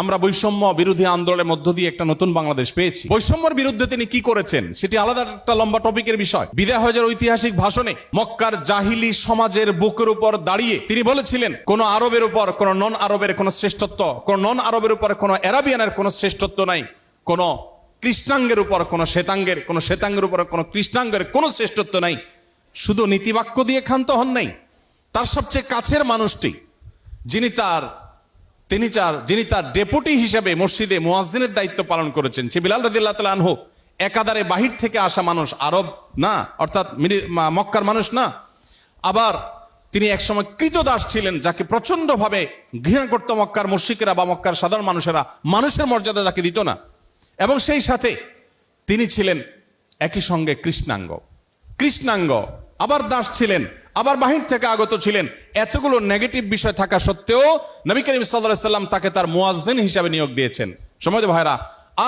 আমরা বৈষম্য বিরোধী আন্দোলনের মধ্য দিয়ে একটা নতুন বাংলাদেশ পেয়েছি। বৈষম্যের বিরুদ্ধে তিনি কি করেছেন, সেটি আলাদা একটা লম্বা টপিকের বিষয়। বিদায় হজের ঐতিহাসিক ভাষণে মক্কার জাহিলি সমাজের বুকের উপর দাঁড়িয়ে তিনি বলেছিলেন, কোন আরবের উপর, কোন নন আরবের কোন শ্রেষ্ঠত্ব, কোন নন আরবের উপর, কোন অ্যারাবিয়ানের কোন শ্রেষ্ঠত্ব নাই, কোন কৃষ্ণাঙ্গের উপর, কোন শ্বেতাঙ্গের কোন শ্বেতাঙ্গের উপর, কোন কৃষ্ণাঙ্গের কোন শ্রেষ্ঠত্ব নাই। শুধু নীতিবাক্য দিয়ে ক্ষান্ত হন নাই। তার সবচেয়ে কাছের মানুষটি, যিনি তার তিনি চার, যিনি তার ডেপুটি হিসেবে মসজিদে মুয়াজ্জিনের দায়িত্ব পালন করেছেন, সে বিলাল রাদিল্লাহ তাআলা আনহু, একাধারে বাহির থেকে আসা মানুষ আরব না, অর্থাৎ মক্কার মানুষ না। আবার তিনি একসময় কৃতদাস ছিলেন, যাকে প্রচন্ডভাবে ঘৃণা করত মক্কার মুশিকেরা বা মক্কার সাধারণ মানুষেরা, মানুষের মর্যাদা যাকে দিত না। এবং সেই সাথে তিনি ছিলেন একই সঙ্গে কৃষ্ণাঙ্গ। কৃষ্ণাঙ্গ, আবার দাস ছিলেন আবার বাহির থেকে আগত ছিলেন। এতগুলো নেগেটিভ বিষয় থাকা সত্ত্বেও নবী করিম সাল্লাম তাকে তার মুয়াজ্জিন হিসাবে নিয়োগ দিয়েছেন। সময় ভাইরা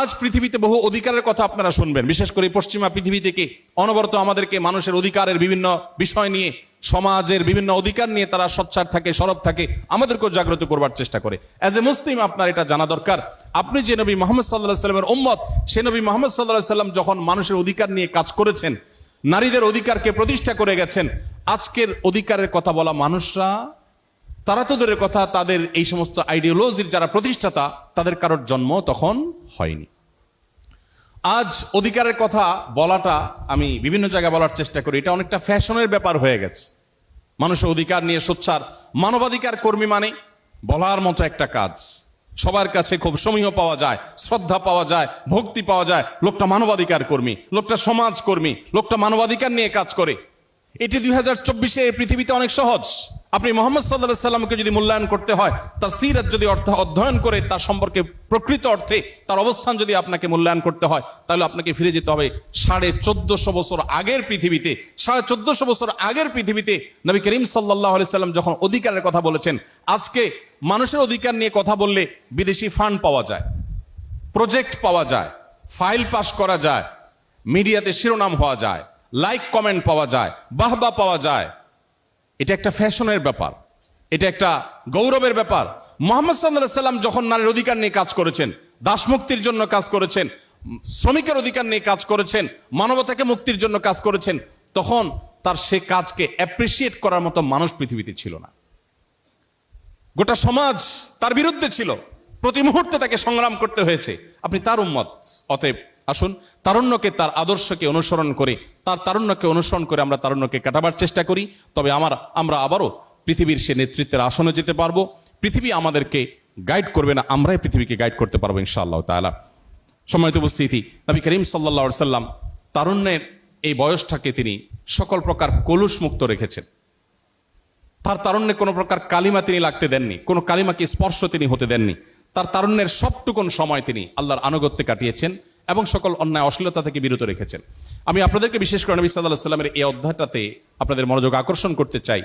আজ পৃথিবীতে বহু অধিকারের কথা আপনারা শুনবেন। বিশেষ করে পশ্চিমা পৃথিবী থেকে অনবরত আমাদেরকে মানুষের অধিকারের বিভিন্ন বিষয় নিয়ে, সমাজের বিভিন্ন অধিকার নিয়ে তারা সচ্ছার থাকে, সরব থাকে, আমাদেরকেও জাগ্রত করবার চেষ্টা করে। অ্যাজ এ মুসলিম আপনার এটা জানা দরকার। আপনি যে নবী মোহাম্মদ সাল্লাহ সাল্লামের উম্মত, সে নবী মোহাম্মদ সাল্লাহ সাল্লাম যখন মানুষের অধিকার নিয়ে কাজ করেছেন, নারীদের অধিকারকে প্রতিষ্ঠা করে গেছেন আজকের অধিকারের কথা বলা মানুষরা, তারা তো দূরের কথা, তাদের এই সমস্ত আইডিওলজির যারা প্রতিষ্ঠাতা, তাদের কারোর জন্ম তখন হয়নি। আজ অধিকারের কথা বলাটা আমি বিভিন্ন জায়গায় বলার চেষ্টা করি। এটা অনেকটা ফ্যাশনের ব্যাপার হয়ে গেছে। মানুষের অধিকার নিয়ে সোচ্চার। মানবাধিকার কর্মী মানে বলার মতো একটা কাজ। সবার কাছে খুব সমীহ পাওয়া যায়, শ্রদ্ধা পাওয়া যায়, ভক্তি পাওয়া যায়। লোকটা মানবাধিকার কর্মী, লোকটা সমাজ কর্মী, লোকটা মানবাধিকার নিয়ে কাজ করে। এটি দুই হাজার চব্বিশে পৃথিবীতে অনেক সহজ। আপনি মোহাম্মদ সাল্লাহ সাল্লামকে যদি মূল্যায়ন করতে হয়, তার সিরাত যদি অর্থ অধ্যয়ন করে, তার সম্পর্কে প্রকৃত অর্থে তার অবস্থান যদি আপনাকে মূল্যায়ন করতে হয়, তাহলে আপনাকে ফিরে যেতে হবে সাড়ে চোদ্দশো বছর আগের পৃথিবীতে। সাড়ে চোদ্দশো বছর আগের পৃথিবীতে নবী করিম সাল্লাহ সাল্লাম যখন অধিকারের কথা বলেছেন, আজকে মানুষের অধিকার নিয়ে কথা বললে বিদেশি ফান্ড পাওয়া যায়, প্রজেক্ট পাওয়া যায়, ফাইল পাস করা যায়, মিডিয়াতে শিরোনাম হওয়া যায় লাইক কমেন্ট পাওয়া যায়, বাহবা পাওয়া যায়। এটা একটা ফ্যাশনের ব্যাপার, এটা একটা গৌরবের ব্যাপার। মোহাম্মদ সাল্লাহ সাল্লাম যখন নারীর অধিকার নিয়ে কাজ করেছেন, দাসমুক্তির জন্য কাজ করেছেন, শ্রমিকের অধিকার নিয়ে কাজ করেছেন, মানবতাকে মুক্তির জন্য কাজ করেছেন, তখন তার সে কাজকে অ্যাপ্রিসিয়েট করার মতো মানুষ পৃথিবীতে ছিল না। গোটা সমাজ তার বিরুদ্ধে ছিল। প্রতি মুহূর্তে তাকে সংগ্রাম করতে হয়েছে। আপনি তার উম্মত, অতএব আসুন, তারুণ্যকে, তার আদর্শকে অনুসরণ করে তার তারুণ্যকে অনুসরণ করে আমরা তারুণ্যকে কাটাবার চেষ্টা করি। তবে আমার, আমরা আবারও পৃথিবীর সে নেতৃত্বের আসনে যেতে পারব। পৃথিবী আমাদেরকে গাইড করবে না, আমরাই পৃথিবীকে গাইড করতে পারব ইনশাআল্লাহ তাআলা। সম্মানিত উপস্থিতি, নবী করিম সাল্লা সাল্লাম তারুণ্যের এই বয়সটাকে তিনি সকল প্রকার কলুষ মুক্ত রেখেছেন। তার তারুণ্যে কোনো প্রকার কালিমা তিনি লাগতে দেননি, কোনো কালিমাকে স্পর্শ তিনি হতে দেননি। তার তারুণ্যের সবটুকুন সময় তিনি আল্লাহর আনুগত্যে কাটিয়েছেন। এবং সকল অন্যায় অশ্লীলতা থেকে বিরত রেখেছেন। আমি আপনাদেরকে বিশেষ করে নবী সাল্লাহ সাল্লামের এই অধ্যায়টাতে আপনাদের মনোযোগ আকর্ষণ করতে চাই।